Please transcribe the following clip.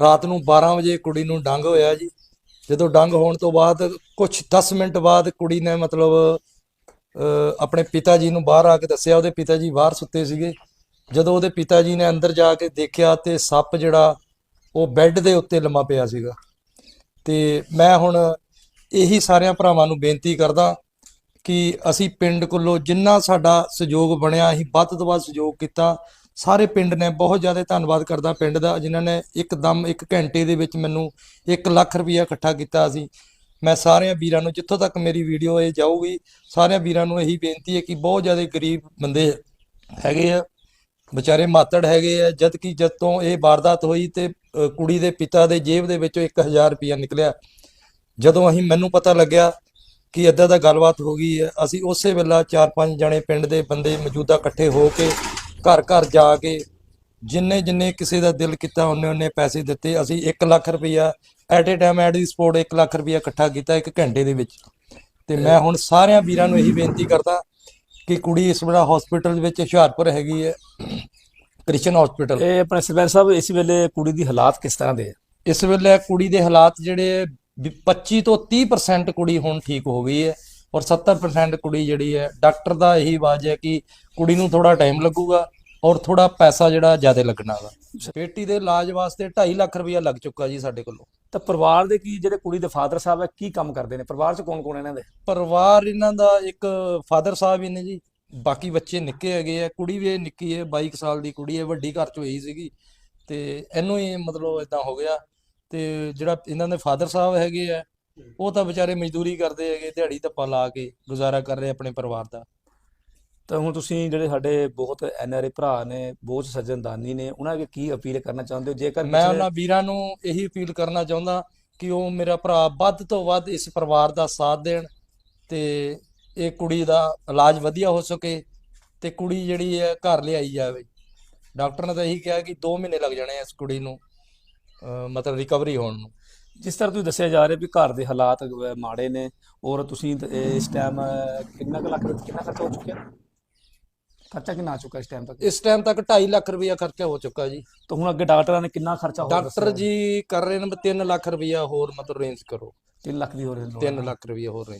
ਰਾਤ ਨੂੰ 12 ਵਜੇ ਕੁੜੀ ਨੂੰ ਡੰਗ ਹੋਇਆ ਜੀ। ਜਦੋਂ ਡੰਗ ਹੋਣ ਤੋਂ ਬਾਅਦ ਕੁਝ 10 ਮਿੰਟ ਬਾਅਦ ਕੁੜੀ ਨੇ ਮਤਲਬ ਆਪਣੇ ਪਿਤਾ ਜੀ ਨੂੰ ਬਾਹਰ ਆ ਕੇ ਦੱਸਿਆ। ਉਹਦੇ ਪਿਤਾ ਜੀ ਬਾਹਰ ਸੁੱਤੇ ਸੀਗੇ। ਜਦੋਂ ਉਹਦੇ ਪਿਤਾ ਜੀ ਨੇ ਅੰਦਰ ਜਾ ਕੇ ਦੇਖਿਆ ਤੇ ਸੱਪ ਜਿਹੜਾ, ਉਹ ਬੈੱਡ ਦੇ ਉੱਤੇ ਲੰਮਾ ਪਿਆ ਸੀਗਾ। ਤੇ ਮੈਂ ਹੁਣ ਇਹੀ ਸਾਰਿਆਂ ਭਰਾਵਾਂ ਨੂੰ ਬੇਨਤੀ ਕਰਦਾ ਕਿ ਅਸੀਂ ਪਿੰਡ ਕੋਲੋਂ ਜਿੰਨਾ ਸਾਡਾ ਸਹਿਯੋਗ ਬਣਿਆ, ਅਸੀਂ ਵੱਧ ਤੋਂ ਵੱਧ ਸਹਿਯੋਗ ਕੀਤਾ। ਸਾਰੇ ਪਿੰਡ ਨੇ ਬਹੁਤ ਜ਼ਿਆਦਾ ਧੰਨਵਾਦ ਕਰਦਾ ਪਿੰਡ ਦਾ, ਜਿਨ੍ਹਾਂ ਨੇ ਇੱਕਦਮ ਇੱਕ ਘੰਟੇ ਦੇ ਵਿੱਚ ਮੈਨੂੰ 1 ਲੱਖ ਰੁਪਇਆ ਇਕੱਠਾ ਕੀਤਾ ਸੀ। ਮੈਂ ਸਾਰਿਆਂ ਵੀਰਾਂ ਨੂੰ ਜਿੱਥੋਂ ਤੱਕ ਮੇਰੀ ਵੀਡੀਓ ਇਹ ਜਾਊਗੀ, ਸਾਰਿਆਂ ਵੀਰਾਂ ਨੂੰ ਇਹੀ ਬੇਨਤੀ ਹੈ ਕਿ ਬਹੁਤ ਜ਼ਿਆਦਾ ਗਰੀਬ ਬੰਦੇ ਹੈਗੇ ਆ, ਵਿਚਾਰੇ ਮਾਤੜ ਹੈਗੇ ਆ, ਜਦ ਕਿ ਜਦ ਤੋਂ ਇਹ ਵਾਰਦਾਤ ਹੋਈ ਤੇ ਕੁੜੀ ਦੇ ਪਿਤਾ ਦੇ ਜੇਬ ਦੇ ਵਿੱਚੋਂ 1000 ਰੁਪਇਆ ਨਿਕਲਿਆ। ਜਦੋਂ ਅਸੀਂ, ਮੈਨੂੰ ਪਤਾ ਲੱਗਿਆ ਕਿ ਏਦਾਂ ਦਾ ਗੱਲਬਾਤ ਹੋ ਗਈ ਹੈ, ਅਸੀਂ ਉਸੇ ਵੇਲਾ ਚਾਰ ਪੰਜ ਜਣੇ ਪਿੰਡ ਦੇ ਬੰਦੇ ਮੌਜੂਦਾ ਇਕੱਠੇ ਹੋ ਕੇ ਘਰ ਘਰ ਜਾ ਕੇ ਜਿੰਨੇ ਜਿੰਨੇ ਕਿਸੇ ਦਾ ਦਿਲ ਕੀਤਾ ਉਹਨੇ ਉਹਨੇ ਪੈਸੇ ਦਿੱਤੇ। ਅਸੀਂ 1 ਲੱਖ ਰੁਪਇਆ at a time at the support 1 lakh ਰੁਪਇਆ ਇਕੱਠਾ ਕੀਤਾ ਇੱਕ ਘੰਟੇ ਦੇ ਵਿੱਚ। ਤੇ ਮੈਂ ਹੁਣ ਸਾਰਿਆਂ ਵੀਰਾਂ ਨੂੰ ਇਹੀ ਬੇਨਤੀ ਕਰਦਾ ਕਿ ਕੁੜੀ ਇਸ ਵੇਲੇ ਹਸਪੀਟਲ ਵਿੱਚ ਹੁਸ਼ਿਆਰਪੁਰ ਹੈਗੀ ਹੈ ਕ੍ਰਿਸ਼ਨ ਹਸਪੀਟਲ ਇਹ ਆਪਣੇ ਸਰਪੰਚ ਸਾਹਿਬ ਇਸ ਵੇਲੇ ਕੁੜੀ ਦੀ ਹਾਲਾਤ ਕਿਸ ਤਰ੍ਹਾਂ ਦੇ ਆ? ਇਸ ਵੇਲੇ ਕੁੜੀ ਦੇ ਹਾਲਾਤ ਜਿਹੜੇ ਵੀ 25 ਤੋਂ 30% ਕੁੜੀ ਹੁਣ ਠੀਕ ਹੋ ਗਈ ਹੈ। ਔਰ 70% ਕੁੜੀ ਜਿਹੜੀ ਹੈ ਡਾਕਟਰ ਦਾ ਇਹੀ ਆਵਾਜ਼ ਹੈ ਕਿ ਕੁੜੀ ਨੂੰ ਥੋੜਾ ਟਾਈਮ ਲੱਗੂਗਾ ਔਰ ਥੋੜਾ ਪੈਸਾ ਜਿਹੜਾ ਜ਼ਿਆਦਾ ਲੱਗਣਾ ਵਾ। ਬੇਟੀ ਦੇ ਇਲਾਜ ਵਾਸਤੇ 2.5 ਲੱਖ ਰੁਪਇਆ ਲੱਗ ਚੁੱਕਾ ਜੀ ਸਾਡੇ ਕੋਲੋਂ। ਤਾਂ ਪਰਿਵਾਰ ਦੇ ਕੀ ਜਿਹੜੇ ਕੁੜੀ ਦੇ ਫਾਦਰ ਸਾਹਿਬ ਹੈ ਕੀ ਕੰਮ ਕਰਦੇ ਨੇ? ਪਰਿਵਾਰ 'ਚ ਕੌਣ ਕੌਣ ਇਹਨਾਂ ਦੇ? ਪਰਿਵਾਰ ਇਹਨਾਂ ਦਾ ਇੱਕ ਫਾਦਰ ਸਾਹਿਬ ਹੀ ਨੇ ਜੀ। ਬਾਕੀ ਬੱਚੇ ਨਿੱਕੇ ਹੈਗੇ ਆ ਕੁੜੀ ਵੀ ਇਹ ਨਿੱਕੀ ਹੈ 22 ਕੁ ਸਾਲ ਦੀ ਕੁੜੀ ਹੈ ਵੱਡੀ ਘਰ ਚ ਹੋਈ ਸੀਗੀ। ਤੇ ਇਹਨੂੰ ਹੀ ਮਤਲਬ ਇਦਾਂ ਹੋ ਗਿਆ। ਤੇ ਜਿਹੜਾ ਇਹਨਾਂ ਦੇ ਫਾਦਰ ਸਾਹਿਬ ਹੈਗੇ ਆ ਉਹ ਤਾਂ ਵਿਚਾਰੇ ਮਜ਼ਦੂਰੀ ਕਰਦੇ ਹੈਗੇ ਦਿਹਾੜੀ ਧੱਪਾ ਲਾ ਕੇ ਗੁਜ਼ਾਰਾ ਕਰ ਰਹੇ ਆਪਣੇ ਪਰਿਵਾਰ ਦਾ। ਤਾਂ ਹੁਣ ਤੁਸੀਂ ਜਿਹੜੇ ਸਾਡੇ ਬਹੁਤ ਐਨਆਰਏ ਭਰਾ ਨੇ ਬਹੁਤ ਸੱਜਣਦਾਨੀ ਨੇ ਉਹਨਾਂ ਅੱਗੇ ਕੀ ਅਪੀਲ ਕਰਨਾ ਚਾਹੁੰਦੇ ਹੋ? ਜੇਕਰ ਮੈਂ ਉਹਨਾਂ ਵੀਰਾਂ ਨੂੰ ਇਹੀ ਅਪੀਲ ਕਰਨਾ ਚਾਹੁੰਦਾ ਕਿ ਉਹ ਮੇਰਾ ਭਰਾ ਵੱਧ ਤੋਂ ਵੱਧ ਇਸ ਪਰਿਵਾਰ ਦਾ ਸਾਥ ਦੇਣ ਤੇ ਇਹ ਕੁੜੀ ਦਾ ਇਲਾਜ ਵਧੀਆ ਹੋ ਸਕੇ ਤੇ ਕੁੜੀ ਜਿਹੜੀ ਹੈ ਘਰ ਲਿਆਈ ਜਾਵੇ। ਡਾਕਟਰ ਨੇ ਤਾਂ ਇਹੀ ਕਿਹਾ ਕਿ 2 ਮਹੀਨੇ ਲੱਗ ਜਾਣੇ ਇਸ ਕੁੜੀ ਨੂੰ ਮਤਲਬ ਰਿਕਵਰੀ ਹੋਣ ਨੂੰ। ਜਿਸ ਤਰ੍ਹਾਂ ਤੁਸੀਂ ਦੱਸਿਆ ਜਾ ਰਿਹਾ ਵੀ ਘਰ ਦੇ ਹਾਲਾਤ ਮਾੜੇ ਨੇ ਔਰ ਤੁਸੀਂ ਇਸ ਟਾਈਮ ਕਿੰਨਾ ਕੁ ਲੱਖ ਰੁਪਏ ਕਿੰਨਾ ਖਰਚਾ ਹੋ ਚੁੱਕਿਆ? ਖਰਚਾ ਕਿੰਨਾ ਆ ਚੁੱਕਾ ਇਸ ਟਾਈਮ ਤੱਕ? ਇਸ ਟਾਈਮ ਤੱਕ 2.5 ਲੱਖ ਰੁਪਇਆ ਖਰਚਾ ਹੋ ਚੁੱਕਾ ਜੀ। ਤਾਂ ਹੁਣ ਅੱਗੇ ਡਾਕਟਰਾਂ ਨੇ ਕਿੰਨਾ ਖਰਚਾ ਹੋਰ ਡਾਕਟਰ ਜੀ ਕਰ ਰਹੇ ਨੇ 3 ਲੱਖ ਰੁਪਇਆ ਹੋਰ ਮਤਲਬ ਰੇਂਜ ਕਰੋ। 3 ਲੱਖ ਦੀ ਹੋ ਰਹੀ 3 ਲੱਖ ਰੁਪਇਆ ਹੋਰ ਰੇਂਜ